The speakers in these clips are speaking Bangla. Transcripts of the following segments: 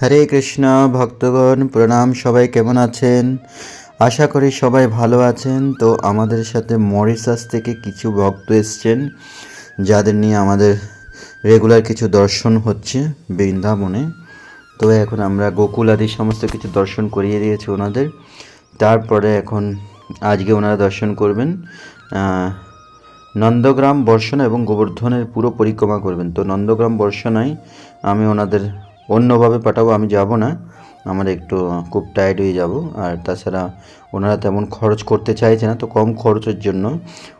হরে কৃষ্ণ, ভক্তগণ, প্রণাম, সবাই কেমন আছেন? আশা করি সবাই ভালো আছেন। তো আমাদের সাথে মরিশাস থেকে কিছু ভক্ত এসছেন, যাদের নিয়ে আমাদের রেগুলার কিছু দর্শন হচ্ছে বৃন্দাবনে। তো এখন আমরা গোকুল আদি সমস্ত কিছু দর্শন করিয়ে দিয়েছি ওনাদের। তারপরে এখন আজকে ওনারা দর্শন করবেন নন্দগ্রাম বর্ষণা এবং গোবর্ধনের পুরো পরিক্রমা করবেন। তো নন্দগ্রাম বর্ষণায় আমি ওনাদের অন্যভাবে পাঠাবো, আমি যাব না। আমার একটু খুব টায়ার্ড হয়ে যাব। আর তাছাড়া ওনারা তেমন খরচ করতে চাইছে না, তো কম খরচের জন্য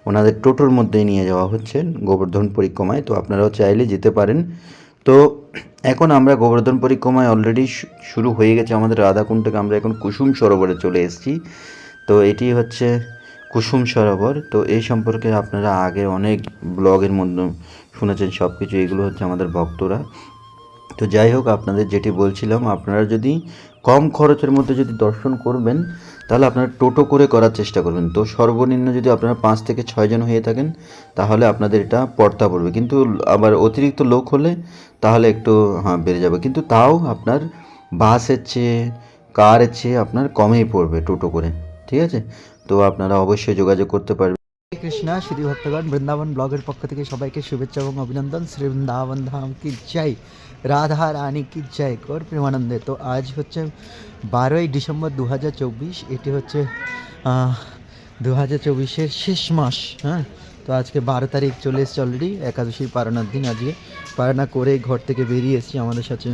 ওনাদের টোটোর মধ্যেই নিয়ে যাওয়া হচ্ছে গোবর্ধন পরিক্রমায়। তো আপনারাও চাইলে যেতে পারেন। তো এখন আমরা গোবর্ধন পরিক্রমায় অলরেডি শুরু হয়ে গেছে আমাদের রাধাকুণ্ড থেকে। আমরা এখন কুসুম সরোবরে চলে এসেছি। তো এটি হচ্ছে কুসুম সরোবর। তো এই সম্পর্কে আপনারা আগে অনেক ব্লগের মধ্যে শুনেছেন সব কিছু এগুলো হচ্ছে আমাদের ভক্তরা। তো যাই হোক, আপনাদের যেটি বলছিলাম, আপনারা যদি কম খরচের মধ্যে যদি দর্শন করবেন, তাহলে আপনারা টোটো করে করার চেষ্টা করবেন। তো সর্বনিম্ন যদি আপনারা পাঁচ থেকে ছয়জন হয়ে থাকেন, তাহলে আপনাদের এটা পর্তা পড়বে। কিন্তু আবার অতিরিক্ত লোক হলে, তাহলে একটু হ্যাঁ বেড়ে যাবে। কিন্তু তাও আপনার বাসের চেয়ে, কারের চেয়ে আপনার কমেই পড়বে টোটো করে। ঠিক আছে? তো আপনারা অবশ্যই যোগাযোগ করতে পারবেন। কৃষ্ণা শ্রী ভক্তগণ, বৃন্দাবন ব্লগের পক্ষ থেকে সবাইকে শুভেচ্ছা এবং অভিনন্দন। শ্রী বৃন্দাবন ধাম কি জয়? রাধা রানী কি জয়? কর প্রেমানন্দে। তো আজ হচ্ছে বারোই ডিসেম্বর দু হাজার চব্বিশ, এটি হচ্ছে দু হাজার চব্বিশের শেষ মাস হ্যাঁ? তো আজকে বারো তারিখ চলে এসছে অলরেডি একাদশী পারণার দিন আজকে। পারানা করে ঘর থেকে বেরিয়ে এসেছি। আমাদের সাথে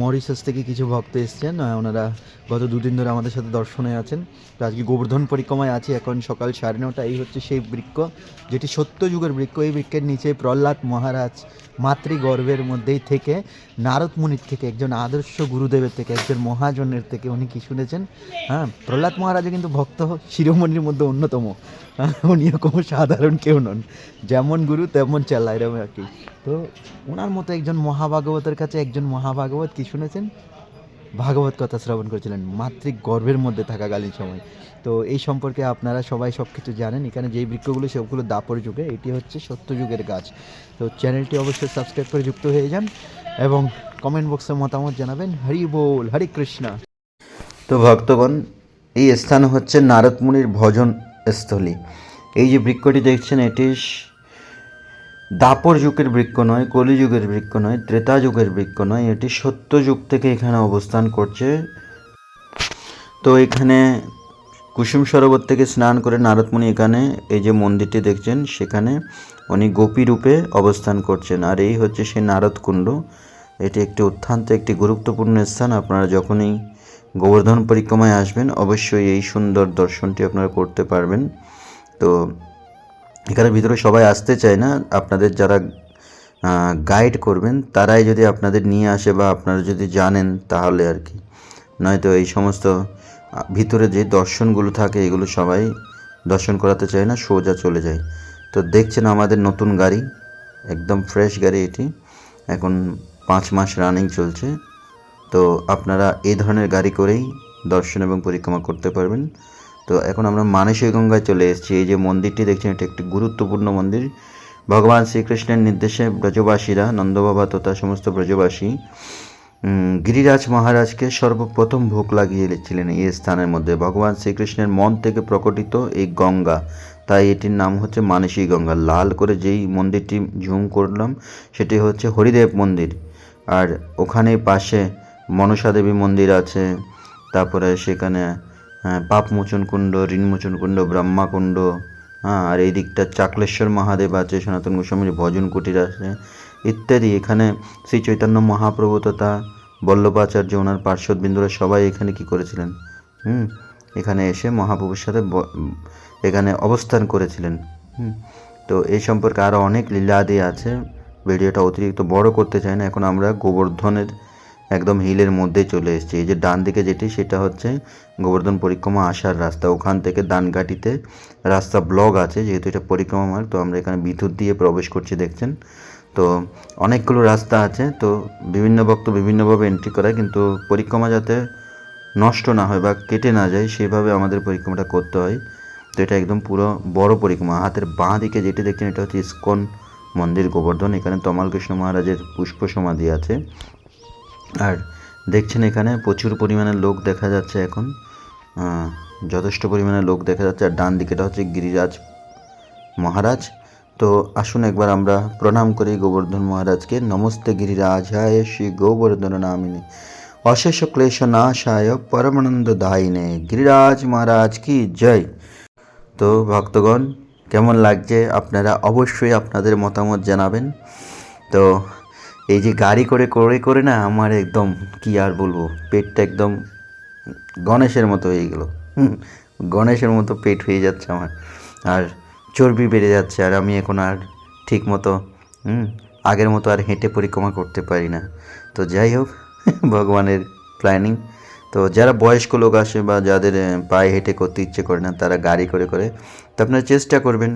মরিশাস থেকে কিছু ভক্ত এসছেন ওনারা গত দুদিন ধরে আমাদের সাথে দর্শনে আছেন। তো আজকে গোবর্ধন পরিক্রমায় আছি এখন সকাল সাড়ে নটা এই হচ্ছে সেই বৃক্ষ যেটি সত্য যুগের বৃক্ষ। এই বৃক্ষের নিচে প্রহ্লাদ মহারাজ মাতৃগর্ভের মধ্যেই থেকে নারদ মুনির থেকে একজন আদর্শ গুরুদেবের থেকে একজন মহাজনের থেকে উনি কি শুনেছেন? হ্যাঁ প্রহ্লাদ মহারাজও কিন্তু ভক্ত শিরোমণির মধ্যে অন্যতম। হ্যাঁ, উনিও কোনো সাধারণ কেউ নন। যেমন গুরু তেমন চেলা এরকম আর কি। তো ওনার মতো একজন মহাভাগবতের কাছে একজন মহাভাগবত কি শুনেছেন? ভাগবত কথা শ্রবণ করেছিলেন, মাতৃক গর্ভের মধ্যে থাকাকালীন সময়। তো এই সম্পর্কে আপনারা সবাই সব কিছু জানেন, এখানে যেই বৃক্ষগুলো, সেগুলো দাপর যুগে, এটি হচ্ছে সত্য যুগের গাছ। তো চ্যানেলটি অবশ্যই সাবস্ক্রাইব করে যুক্ত হয়ে যান এবং কমেন্ট বক্সে মতামত জানাবেন, হরি বল, হরে কৃষ্ণা। তো ভক্তগণ, এই স্থান হচ্ছে নারদ মুনির ভজন স্থলী। এই যে বৃক্ষটি দেখছেন, এটি দাপর যুগের বৃক্ষ নয়, কলিযুগের বৃক্ষ নয়, ত্রেতা যুগের বৃক্ষ নয়, এটি সত্য যুগ থেকে এখানে অবস্থান করছে। তো এখানে কুসুম সরোবর থেকে স্নান করে নারদমুনি এখানে এই যে মন্দিরটি দেখছেন, সেখানে উনি গোপী রূপে অবস্থান করছেন। আর এই হচ্ছে সেই নারদ কুণ্ড। এটি একটি অত্যন্ত একটি গুরুত্বপূর্ণ স্থান। আপনারা যখনই গোবর্ধন পরিক্রমায় আসবেন, অবশ্যই এই সুন্দর দর্শনটি আপনারা করতে পারবেন। তো এখানে ভিতরে সবাই আসতে চায় না। আপনাদের যারা গাইড করবেন, তারাই যদি আপনাদের নিয়ে আসে বা আপনারা যদি জানেন তাহলে আর কি। নয়তো এই সমস্ত ভিতরে যে দর্শনগুলো থাকে এগুলো সবাই দর্শন করাতে চায় না, সোজা চলে যায়। তো দেখছেন আমাদের নতুন গাড়ি, একদম ফ্রেশ গাড়ি এটি। এখন পাঁচ মাস রানিং চলছে। তো আপনারা এই ধরনের গাড়ি করেই দর্শন এবং পরিক্রমা করতে পারবেন। তো এখন আমরা মানসী গঙ্গায় চলে এসেছি। এই যে মন্দিরটি দেখছেন, এটা একটি গুরুত্বপূর্ণ মন্দির। ভগবান শ্রীকৃষ্ণের নির্দেশে ব্রজবাসীরা, নন্দবাবা তথা সমস্ত ব্রজবাসী গিরিরাজ মহারাজকে সর্বপ্রথম ভোগ লাগিয়েছিলেন এই স্থানের মধ্যে। ভগবান শ্রীকৃষ্ণের মন থেকে প্রকটিত এই গঙ্গা, তাই এটির নাম হচ্ছে মানসী গঙ্গা। লাল করে যেই মন্দিরটি ঝুম করলাম, সেটি হচ্ছে হরিদেব মন্দির। আর ওখানে পাশে মনসা দেবী মন্দির আছে, তারপরে সেখানে পাপমোচন কুণ্ড ঋণমোচন কুণ্ড ব্রহ্মাকুণ্ড হ্যাঁ আর এই দিকটা চাকলেশ্বর মহাদেব আছে, সনাতন গোস্বামীর ভজন কুটির আছে, ইত্যাদি। এখানে শ্রী চৈতন্য মহাপ্রভু তথা বল্লভাচার্য, ওনার পার্শ্বদবিন্দুরা সবাই এখানে কি করেছিলেন? হুম, এখানে এসে মহাপ্রভুর সাথে এখানে অবস্থান করেছিলেন। হুম, তো এই সম্পর্কে আরও অনেক লীলাদি আছে। ভিডিওটা অতিরিক্ত বড় করতে চাই না, এখন আমরা গোবর্ধনের একদম হিলের মধ্যে চলে এসেছি। এই যে ডান দিকে যেটি, সেটা হচ্ছে গোবর্ধন পরিক্রমা আসার রাস্তা। ওখান থেকে ডানঘাটিতে রাস্তা ব্লক আছে, যেহেতু এটা পরিক্রমা মার্গ তো আমরা এখানে বিদ্যুৎ দিয়ে প্রবেশ করছি, দেখছেন? তো অনেকগুলো রাস্তা আছে, তো বিভিন্ন ভক্ত বিভিন্নভাবে এন্ট্রি করায়, কিন্তু পরিক্রমা যাতে নষ্ট না হয় বা কেটে না যায়, সেভাবে আমাদের পরিক্রমাটা করতে হয়। তো এটা একদম পুরো বড় পরিক্রমা। হাতের বাঁ দিকে যেটি, দেখছেন, এটা হচ্ছে ইস্কন মন্দির গোবর্ধন। এখানে তমাল কৃষ্ণ মহারাজের পুষ্প সমাধি আছে। আর দেখছেন এখানে প্রচুর পরিমাণে লোক দেখা যাচ্ছে এখন। যথেষ্ট পরিমাণে লোক দেখা যাচ্ছে। আর ডান দিকেটা হচ্ছে গিরিরাজ মহারাজ। তো আসুন একবার আমরা প্রণাম করি গোবর্ধন মহারাজকে। নমস্তে গিরিরাজ গিরিরাজায় শ্রী গোবর্ধন নামিনে। অশেষ ক্লেশ নাশায় পরমানন্দ দায়িনে। গিরিরাজ মহারাজ কি জয়। তো ভক্তগণ, কেমন লাগছে? আপনারা অবশ্যই আপনাদের মতামত জানাবেন। তো এই যে গাড়ি করে করে করে না আমার একদম কি আর বলব, পেটটা একদম গণেশের মতো হয়ে গেল। গণেশের মতো পেট হয়ে যাচ্ছে আমার। আর চর্বি বেড়ে যাচ্ছে আর আমি এখন আর ঠিক মতো আগের মতো আর হেঁটে পরিক্রমা করতে পারি না। তো যাই হোক, ভগবানের প্ল্যানিং তো যারা বয়স্ক লোক আসে বা যাদের পায়ে হেঁটে করতে ইচ্ছে করে না, তারা গাড়ি করে করে, তো আপনারা চেষ্টা করবেন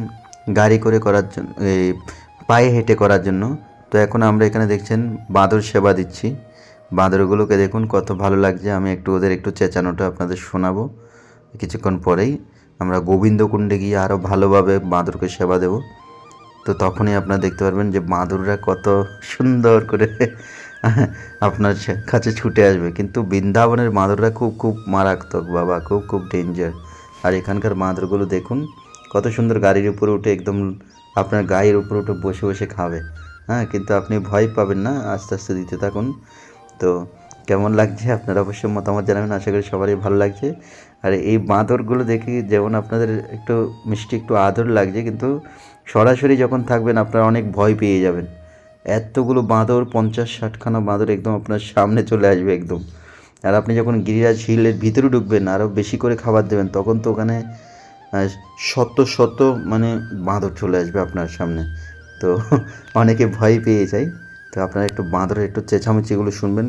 গাড়ি করে করার জন্য পায়ে হেঁটে করার জন্য। তো এখন আমরা এখানে দেখছেন বাঁদর সেবা দিচ্ছি। বাঁদরগুলোকে দেখুন কত ভালো লাগছে। আমি একটু ওদের একটু চেঁচানোটা আপনাদের শোনাবো। কিছুক্ষণ পরেই আমরা গোবিন্দকুণ্ডে গিয়ে আরও ভালোভাবে বাঁদরকে সেবা দেব। তো তখনই আপনারা দেখতে পারবেন যে বাঁদররা কত সুন্দর করে আপনার কাছে ছুটে আসবে। কিন্তু বৃন্দাবনের বাঁদররা খুব খুব মারাত্মক বাবা, খুব খুব ডেঞ্জার আর এখানকার বাঁদরগুলো দেখুন কত সুন্দর গাড়ির উপরে উঠে একদম আপনার গায়ের উপরে উঠে বসে বসে খাবে। হ্যাঁ কিন্তু আপনি ভয় পাবেন না, আস্তে আস্তে দিতে থাকুন। তো কেমন লাগছে? আপনারা অবশ্যই মতামত জানাবেন। আশা করি সবারই ভালো লাগছে। আর এই বাঁদরগুলো দেখি যেমন আপনাদের একটু মিষ্টি, একটু আদর লাগছে, কিন্তু সরাসরি যখন থাকবেন, আপনারা অনেক ভয় পেয়ে যাবেন। এতগুলো বাঁদর, পঞ্চাশ, ষাটখানা বাঁদর একদম আপনার সামনে চলে আসবে একদম। আর আপনি যখন গিরিরাজ হিলের ভিতরে ঢুকবেন আরও বেশি করে খাবার দেবেন, তখন তো ওখানে শত শত মানে বাঁদর চলে আসবে আপনার সামনে। তো অনেকে ভয় পেয়ে যায় তো আপনারা একটু বাঁদরের একটু চেঁচামেচিগুলো শুনবেন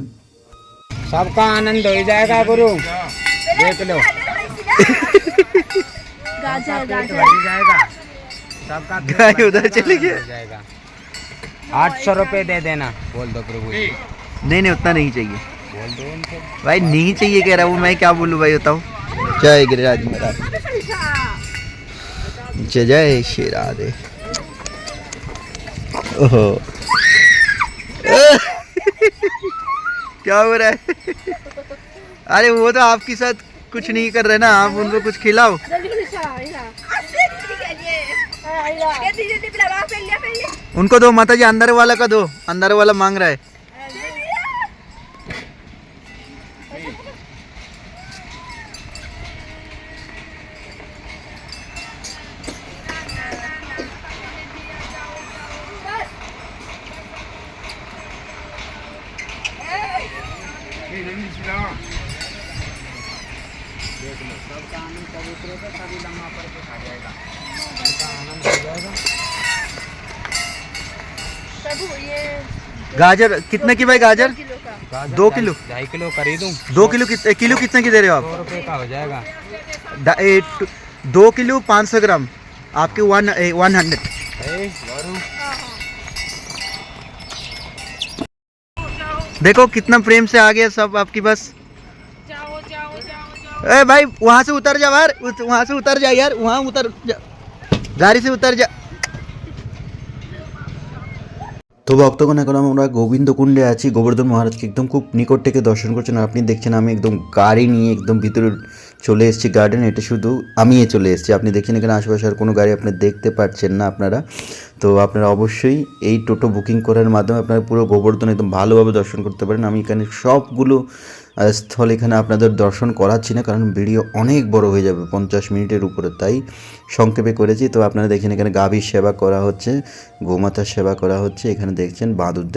सबका आनंद हो जाएगा गुरु देख लो गाजर गाजर हो जाएगा सबका पेट गाय भर उधर जाएगा, चली आनंद गई। हो जाएगा आठ सौ रुपये दे देना बोल दो प्रभु जी नहीं नहीं उतना नहीं चाहिए बोल दो उनको भाई नहीं चाहिए कह रहा हूँ मैं क्या बोलूँ भाई बताओ जय गिरिराज महाराज जय जय श्री राधे क्या हो रहा है? अरे वो तो आपके साथ कुछ नहीं कर रहे ना, आप उनको कुछ खिलाओ। उनको दो माता जी अंदर वाला का दो, अंदर वाला मांग रहा है। सबका आनंद कभी उतरेगा तभी लम्हा पर के खा जाएगा सबका आनंद हो जाएगा प्रभु ये गाजर कितने की। भाई गाजर का दो किलो? ढाई किलो खरीदूं। दो किलो कितने किलो कितने की दे रहे हो सौ आप रुपये का हो जाएगा। दा- किलो पाँच सौ ग्राम। आपके वन वन हंड्रेड। देखो कितना प्रेम से आ गया सब आपकी बस। ए भाई वहाँ से उतर जा यार उत- वहाँ से उतर जा यार वहाँ उतर जा गाड़ी से उतर जा তো ভক্তগণ এখন আমরা গোবিন্দকুণ্ডে আছি গোবর্ধন মহারাজকে একদম খুব নিকট থেকে দর্শন করছেন আর আপনি দেখছেন আমি একদম গাড়ি নিয়ে একদম ভিতরে চলে এসেছি গার্ডেন এটা শুধু আমিই চলে এসেছি। আপনি দেখেন এখানে আশেপাশে আর কোনো গাড়ি আপনি দেখতে পাচ্ছেন না আপনারা। তো আপনারা অবশ্যই এই টোটো বুকিং করার মাধ্যমে আপনারা পুরো গোবর্ধন একদম ভালোভাবে দর্শন করতে পারেন। আমি এখানে সবগুলো স্থল এখানে আপনাদের দর্শন করাচ্ছি না, কারণ ভিডিও অনেক বড় হয়ে যাবে পঞ্চাশ মিনিটের উপরে। তাই সংক্ষেপে করেছি। তো আপনারা দেখেন এখানে গাভীর সেবা করা হচ্ছে, গোমাতার সেবা করা হচ্ছে। এখানে দেখছেন বাঁদর